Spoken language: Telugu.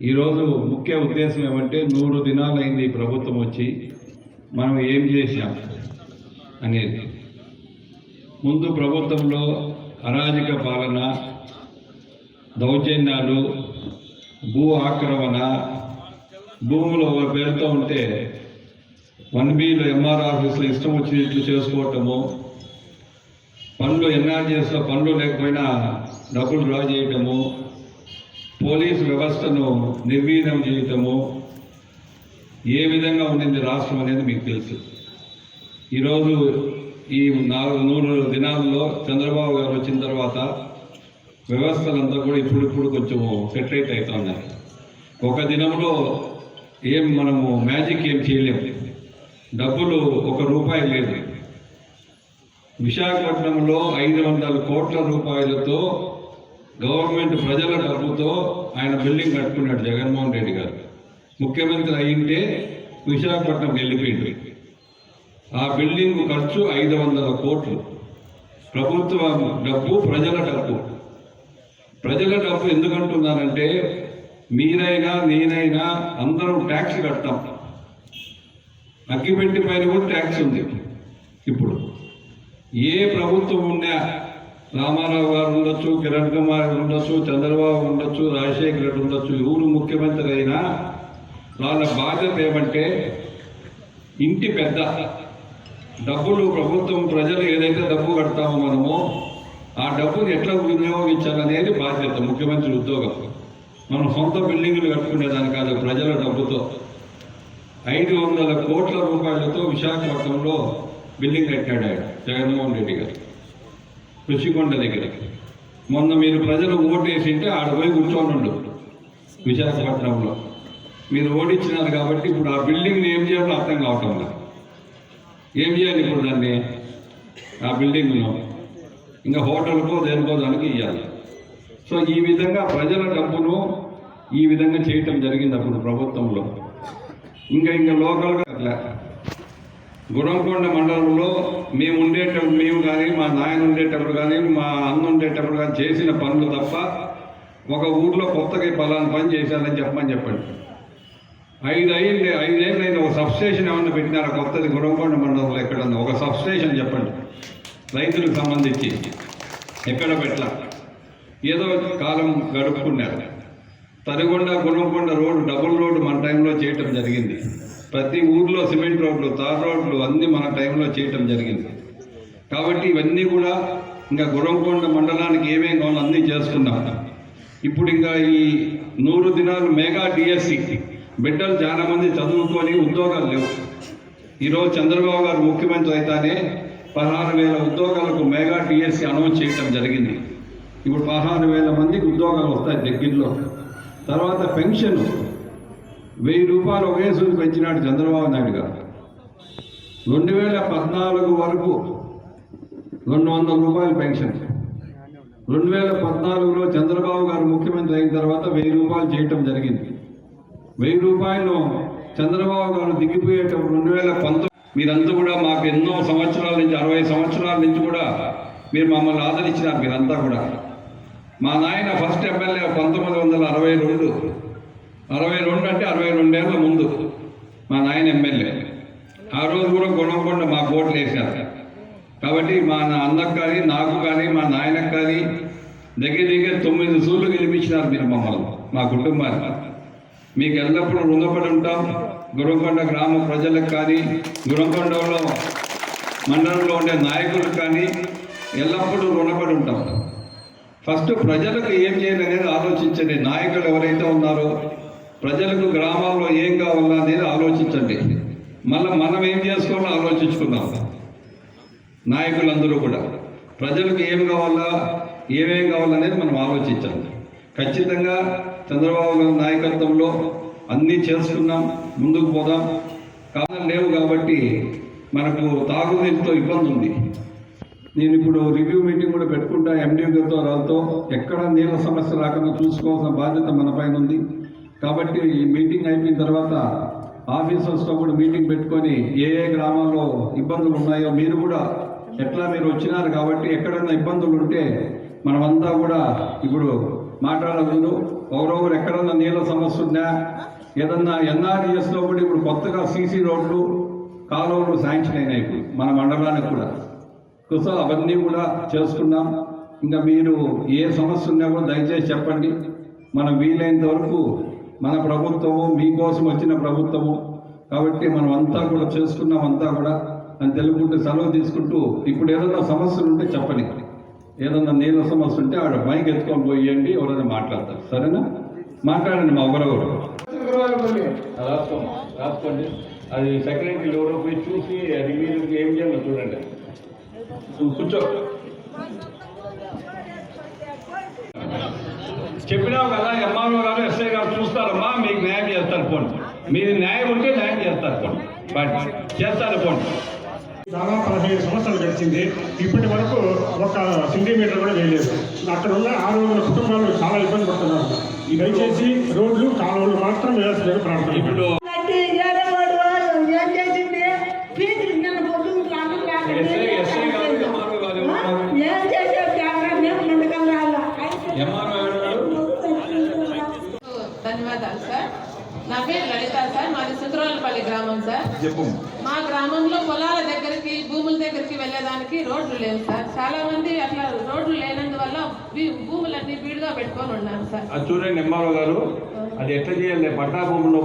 ఈరోజు ముఖ్య ఉద్దేశం ఏమంటే నూరు దినాలైంది ఈ ప్రభుత్వం వచ్చి మనం ఏం చేశాం అనేది. ముందు ప్రభుత్వంలో అరాజక పాలన దౌర్జన్యాలు భూ ఆక్రమణ భూములు ఒక పేరుతో ఉంటే వన్ బీలు ఎంఆర్ ఆఫీసులు ఇష్టం వచ్చినట్లు చేసుకోవటము పనులు ఎన్ఆర్జీఎస్లో పనులు లేకపోయినా డబ్బులు డ్రా చేయటము పోలీస్ వ్యవస్థను నిర్వీర్యం చేయటము ఏ విధంగా ఉండింది రాష్ట్రం అనేది మీకు తెలుసు. ఈరోజు ఈ నాలుగు నూరు దినాల్లో చంద్రబాబు గారు వచ్చిన తర్వాత వ్యవస్థలంతా కూడా ఇప్పుడిప్పుడు కొంచెం సెటరేట్ అవుతున్నాయి ఒక దినంలో ఏం మనము మ్యాజిక్ ఏం చేయలేము. డబ్బులు ఒక రూపాయి లేదు. విశాఖపట్నంలో ఐదు వందల కోట్ల రూపాయలతో గవర్నమెంట్ ప్రజల డబ్బుతో ఆయన బిల్డింగ్ కట్టుకున్నాడు జగన్మోహన్ రెడ్డి గారు. ముఖ్యమంత్రి అయింటే విశాఖపట్నం వెళ్ళిపోయింది ఆ బిల్డింగ్ ఖర్చు ఐదు వందల కోట్లు. ప్రభుత్వ డబ్బు ప్రజల డబ్బు. ప్రజల డబ్బు ఎందుకంటున్నానంటే మీరైనా నేనైనా అందరం ట్యాక్స్ కడతాం. అగ్గిపెట్టి పైన కూడా ట్యాక్స్ ఉంది. ఇప్పుడు ఏ ప్రభుత్వం ఉన్నా రామారావు గారు ఉండొచ్చు కిరణ్ కుమార్ ఉండొచ్చు చంద్రబాబు ఉండొచ్చు రాజశేఖర రెడ్డి ఉండొచ్చు. ఎవరు ముఖ్యమంత్రి అయినా వాళ్ళ బాధ్యత ఏమంటే ఇంటి పెద్ద డబ్బులు ప్రభుత్వం ప్రజలు ఏదైతే డబ్బు కడతామో మనము ఆ డబ్బుని ఎట్లా వినియోగించాలనేది బాధ్యత ముఖ్యమంత్రి ఉద్యోగం. మనం సొంత బిల్డింగులు కట్టుకునేదాని కాదు ప్రజల డబ్బుతో. ఐదు వందల కోట్ల రూపాయలతో విశాఖపట్నంలో బిల్డింగ్ కట్టాడు ఆయన జగన్మోహన్ రెడ్డి గారు. రుషికొండ దగ్గర మొన్న మీరు ప్రజలు ఓటేసింటే ఆడ పోయి కూర్చొని ఉండు. విశాఖపట్నంలో. మీరు ఓడించినారు కాబట్టి ఇప్పుడు ఆ బిల్డింగ్ని ఏం చేయాలో అర్థం కావటం లేదు. ఏం చేయాలి ఇప్పుడు దాన్ని? ఆ బిల్డింగ్ను ఇంకా హోటల్కో దేనికో దానికి ఇవ్వాలి సో ఈ విధంగా ప్రజల డబ్బును ఈ విధంగా చేయటం జరిగింది అప్పుడు ప్రభుత్వంలో. ఇంకా ఇంకా లోకల్గా అట్లా గురంకొండ మండలంలో మేము ఉండేటప్పుడు మేము కానీ మా నాయన ఉండేటప్పుడు కానీ మా అన్న ఉండేటప్పుడు కానీ చేసిన పనులు తప్ప ఒక ఊర్లో కొత్తగా పలానా పని చేశారని చెప్పమని చెప్పండి. ఐదు ఐదు ఐదేళ్ళు అయిన ఒక సబ్స్టేషన్ ఏమన్నా పెట్టినారా? కొత్తది గురంకొండ మండలంలో ఎక్కడన్నా? ఒక సబ్స్టేషన్ చెప్పండి. రైతులకు సంబంధించి ఎక్కడ పెట్టాల? ఏదో కాలం గడుపుకున్నారు. Tarigonda Gunamkonda road double road మన టైంలో చేయటం జరిగింది. ప్రతి ఊర్లో సిమెంట్ రోడ్లు తార్ రోడ్లు అన్నీ మన టైంలో చేయటం జరిగింది. కాబట్టి ఇవన్నీ కూడా ఇంకా గురంకొండ మండలానికి ఏమేం కావాలో అన్నీ చేసుకున్నాం. ఇప్పుడు ఇంకా ఈ నూరు దినాలు మెగా డిఎస్సి బిడ్డలు చాలామంది చదువుకొని ఉద్యోగాలు లేవు. ఈరోజు చంద్రబాబు గారు ముఖ్యమంత్రి అయితేనే పదహారు వేల ఉద్యోగాలకు మెగా డిఎస్సి అనౌన్స్ చేయటం జరిగింది. ఇప్పుడు పదహారు వేల మందికి ఉద్యోగాలు వస్తాయి దగ్గరలో. తర్వాత పెన్షన్ వెయ్యి రూపాయలు ఒకే సూచి పెంచినాడు చంద్రబాబు నాయుడు గారు. రెండు వేల పద్నాలుగు వరకు రెండు వందల రూపాయలు పెన్షన్. రెండు వేల పద్నాలుగులో చంద్రబాబు గారు ముఖ్యమంత్రి అయిన తర్వాత వెయ్యి రూపాయలు చేయటం జరిగింది. వెయ్యి రూపాయలు చంద్రబాబు గారు దిగిపోయేటప్పుడు రెండు వేల పంతొమ్మిది మీరంతా కూడా మాకు ఎన్నో సంవత్సరాల నుంచి అరవై సంవత్సరాల నుంచి కూడా మీరు మమ్మల్ని ఆదరించినారు మీరంతా కూడా. మా నాయన ఫస్ట్ ఎమ్మెల్యే పంతొమ్మిది వందల అరవై రెండు. అరవై రెండు అంటే అరవై రెండేళ్ళ ముందు మా నాయన ఎమ్మెల్యే. ఆ రోజు కూడా గుణంకొండ మా ఓట్లు వేశారు. కాబట్టి మా నా అన్నకు కానీ నాకు కానీ మా నాయనకు కానీ దగ్గర దగ్గర తొమ్మిది సూర్లు గెలిపించినారు మీరు మమ్మల్ని మా కుటుంబాన్ని. మీకు ఎల్లప్పుడూ రుణపడి ఉంటాం. గురంకొండ గ్రామ ప్రజలకు కానీ గురంకొండలో మండలంలో ఉండే నాయకులకు కానీ ఎల్లప్పుడూ రుణపడి ఉంటాం. ఫస్ట్ ప్రజలకు ఏం చేయాలనేది ఆలోచించండి. నాయకులు ఎవరైతే ఉన్నారో ప్రజలకు గ్రామాల్లో ఏం కావాలా అనేది ఆలోచించండి. మళ్ళీ మనం ఏం చేసుకోవాలో ఆలోచించుకుందాం. నాయకులందరూ కూడా ప్రజలకు ఏం కావాలా ఏమేం కావాలనేది మనం ఆలోచించాలి ఖచ్చితంగా చంద్రబాబు గారి నాయకత్వంలో అన్నీ చేసుకున్నాం ముందుకు పోదాం. కాలం లేవు కాబట్టి మనకు తాగునీటితో ఇబ్బంది ఉంది. నేను ఇప్పుడు రివ్యూ మీటింగ్ కూడా పెట్టుకుంటా ఎండీ గారితో రాలతో ఎక్కడ నీళ్ళ సమస్య రాకుండా చూసుకోవాల్సిన బాధ్యత మన పైన ఉంది. కాబట్టి ఈ మీటింగ్ అయిపోయిన తర్వాత ఆఫీసర్స్తో కూడా మీటింగ్ పెట్టుకొని ఏ ఏ గ్రామాల్లో ఇబ్బందులు ఉన్నాయో మీరు కూడా ఎట్లా మీరు వచ్చినారు కాబట్టి ఎక్కడన్నా ఇబ్బందులు ఉంటే మనమంతా కూడా ఇప్పుడు మాట్లాడదు ఒకరొకరు ఎక్కడన్నా నీళ్ళ సమస్య ఉన్నా ఏదన్నా ఎన్ఆర్ఎస్లో కూడా ఇప్పుడు కొత్తగా సీసీ రోడ్లు కాలువలు శాంక్షన్ అయినాయి ఇప్పుడు మన మండలానికి కూడా. సో అవన్నీ కూడా చేసుకున్నాం. ఇంకా మీరు ఏ సమస్య ఉన్నా కూడా దయచేసి చెప్పండి. మనం వీలైనంత వరకు మన ప్రభుత్వము మీకోసం వచ్చిన ప్రభుత్వము. కాబట్టి మనం అంతా కూడా చేసుకున్నాం అంతా కూడా. అని తెలుపుకుంటూ సెలవు తీసుకుంటూ ఇప్పుడు ఏదైనా సమస్యలు ఉంటే చెప్పండి. ఏదన్నా నీళ్ళ సమస్య ఉంటే ఆడ మైక్ ఎత్తుకొని పోయండి ఎవరైనా మాట్లాడతారు. సరేనా? మాట్లాడండి మా ఒకరెవరు రాసుకోండి రాసుకోండి. అది సెక్రటరీ ఎవరో పోయి చూసి అది మీరు ఏం చేయాలో చూడండి. కూర్చో చెప్పినావు కదా ఎంఆర్ఓ గారు ఎస్ఐ గారు చూస్తారమ్మా మీకు న్యాయం చేస్తారు పోండి. మీది న్యాయం ఉంటే న్యాయం చేస్తారు పోండి. బట్ చేస్తారు పోండి. దాదాపు పదహైదు సంవత్సరాలు గడిచింది. ఇప్పటి వరకు ఒక సెంటీమీటర్ కూడా వేయలేదు. అక్కడ ఉన్న ఆరు వందల కుటుంబాలు చాలా ఇబ్బంది పడుతున్నారు. దయచేసి రోడ్లు కాలువలు మాత్రం వేయాల్సిందిగా ప్రార్థన ఇప్పుడు ఏడవాడు వాడు ఏం చేసింది ఫీజు నిన్న పొద్దున్న రాను ఎస్ఐ ఎస్ఐ గారు ఎంఆర్ఓ గారు ఎవరు? ఏం చేసావు కెమెరా ముందుకం రాలా ఎంఆర్ఓ ఎవరు? ధన్యవాదాలు సార్ నా పేరు లలిత సార్. మాది సుందరవాళ్ళపల్లి గ్రామం సార్. చెప్పు. మా గ్రామంలో పొలాల దగ్గరికి భూముల దగ్గరికి వెళ్ళేదానికి రోడ్లు లేవు సార్. చాలా మంది అట్లా రోడ్లు లేనందువల్ల భూములన్నీ బీడుగా పెట్టుకొని ఉన్నారు సార్. చూడండి ఎంఆర్ఓ గారు. అది ఎట్లా చేయాలి? పట్టా భూముల్లో